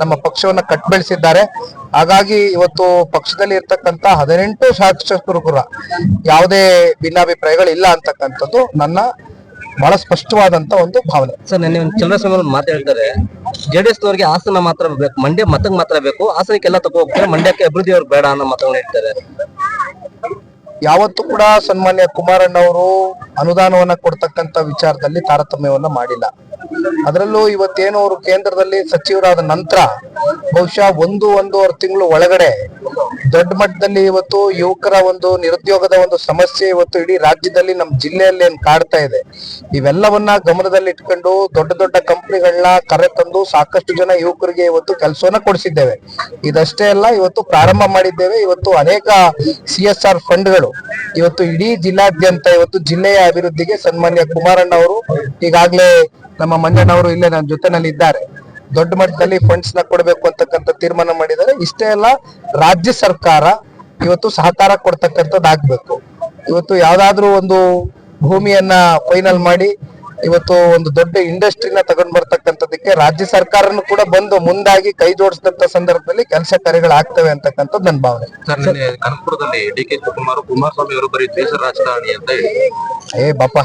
ನಮ್ಮ ಪಕ್ಷವನ್ನ ಕಟ್ ಬೆಳೆಸಿದ್ದಾರೆ ಹಾಗಾಗಿ ಇವತ್ತು ಪಕ್ಷದಲ್ಲಿ ಇರ್ತಕ್ಕಂತ ಹದಿನೆಂಟು ಶಾಸಕರು ಕೂಡ ಯಾವುದೇ ಭಿನ್ನಾಭಿಪ್ರಾಯಗಳು ಇಲ್ಲ ಅಂತಕ್ಕಂಥದ್ದು ನನ್ನ ಬಹಳ ಸ್ಪಷ್ಟವಾದಂತ ಒಂದು ಭಾವನೆ. ಸರ್ ನೆನ್ನೆ ಒಂದು ಚಂದ್ರಸ್ವಾಮಿ ಮಾತಾಡ್ತಾರೆ ಜೆಡಿಎಸ್ ನವರಿಗೆ ಹಾಸನ ಮಾತ್ರ ಬೇಕು ಮಂಡ್ಯ ಮತಕ್ಕೆ ಮಾತ್ರ ಬೇಕು ಹಾಸನಕ್ಕೆಲ್ಲ ತಗೋ ಹೋಗ್ತಾರೆ ಮಂಡ್ಯಕ್ಕೆ ಅಭಿವೃದ್ಧಿ ಅವ್ರು ಬೇಡ ಅನ್ನೋ ಮಾತನ್ನ ಹೇಳ್ತಾರೆ. ಯಾವತ್ತೂ ಕೂಡ ಸನ್ಮಾನ್ಯ ಕುಮಾರಣ್ಣ ಅವರು ಅನುದಾನವನ್ನ ಕೊಡ್ತಕ್ಕಂತ ವಿಚಾರದಲ್ಲಿ ತಾರತಮ್ಯವನ್ನ ಮಾಡಿಲ್ಲ. ಅದರಲ್ಲೂ ಇವತ್ತೇನು ಅವರು ಕೇಂದ್ರದಲ್ಲಿ ಸಚಿವರಾದ ನಂತರ ಬಹುಶಃ ಒಂದು ಒಂದೂವರೆ ತಿಂಗಳು ಒಳಗಡೆ ದೊಡ್ಡ ಮಟ್ಟದಲ್ಲಿ ಇವತ್ತು ಯುವಕರ ಒಂದು ನಿರುದ್ಯೋಗದ ಒಂದು ಸಮಸ್ಯೆ ಇವತ್ತು ಇಡೀ ರಾಜ್ಯದಲ್ಲಿ ನಮ್ಮ ಜಿಲ್ಲೆಯಲ್ಲಿ ಏನ್ ಕಾಡ್ತಾ ಇದೆ. ಇವೆಲ್ಲವನ್ನ ಗಮನದಲ್ಲಿ ಇಟ್ಕೊಂಡು ದೊಡ್ಡ ದೊಡ್ಡ ಕಂಪನಿಗಳನ್ನ ಕರೆತಂದು ಸಾಕಷ್ಟು ಜನ ಯುವಕರಿಗೆ ಇವತ್ತು ಕೆಲಸವನ್ನ ಕೊಡಿಸಿದ್ದೇವೆ. ಇದಷ್ಟೇ ಅಲ್ಲ, ಇವತ್ತು ಪ್ರಾರಂಭ ಮಾಡಿದ್ದೇವೆ. ಇವತ್ತು ಅನೇಕ ಸಿ ಎಸ್ ಆರ್ ಫಂಡ್ಗಳು ಇವತ್ತು ಇಡೀ ಜಿಲ್ಲಾದ್ಯಂತ, ಇವತ್ತು ಜಿಲ್ಲೆಯ ಅಭಿವೃದ್ಧಿಗೆ ಸನ್ಮಾನ್ಯ ಕುಮಾರಣ್ಣ ಅವರು ಈಗಾಗಲೇ ನಮ್ಮ ಮಂಜಣ್ಣ ಅವರು ಇಲ್ಲೇ ನನ್ನ ಜೊತೆನಲ್ಲಿ ಇದ್ದಾರೆ ದೊಡ್ಡ ಮಟ್ಟದಲ್ಲಿ ಫಂಡ್ಸ್ನ ಕೊಡಬೇಕು ಅಂತಕ್ಕಂಥ ತೀರ್ಮಾನ ಮಾಡಿದ್ದಾರೆ. ಇಷ್ಟೇ ಅಲ್ಲ, ರಾಜ್ಯ ಸರ್ಕಾರ ಇವತ್ತು ಸಹಕಾರ ಕೊಡ್ತಕ್ಕಂಥದ್ದು ಆಗ್ಬೇಕು ಇವತ್ತು ಯಾವ್ದಾದ್ರು ಒಂದು ಭೂಮಿಯನ್ನ ಫೈನಲ್ ಮಾಡಿ ಇವತ್ತು ಒಂದು ದೊಡ್ಡ ಇಂಡಸ್ಟ್ರಿನ ತಗೊಂಡ್ ಬರ್ತಕ್ಕಂಥದಕ್ಕೆ ರಾಜ್ಯ ಸರ್ಕಾರನು ಕೂಡ ಬಂದು ಮುಂದಾಗಿ ಕೈ ಜೋಡಿಸಿದಂತ ಸಂದರ್ಭದಲ್ಲಿ ಕೆಲಸ ಕಾರ್ಯಗಳು ಆಗ್ತವೆ ಅಂತಕ್ಕಂಥದ್ದು ನನ್ನ ಭಾವನೆ ಸರ್ ನಿನ್ನೆ ಕನಕಪುರದಲ್ಲಿ ಡಿ ಕೆ ಶಿವಕುಮಾರ್ ಕುಮಾರಸ್ವಾಮಿ ಅವರು ಬರೀ ದ್ವೇಷ ರಾಜಕಾರಣಿ ಅಂತ ಹೇಳಿ ಏ ಬಾಪಾ.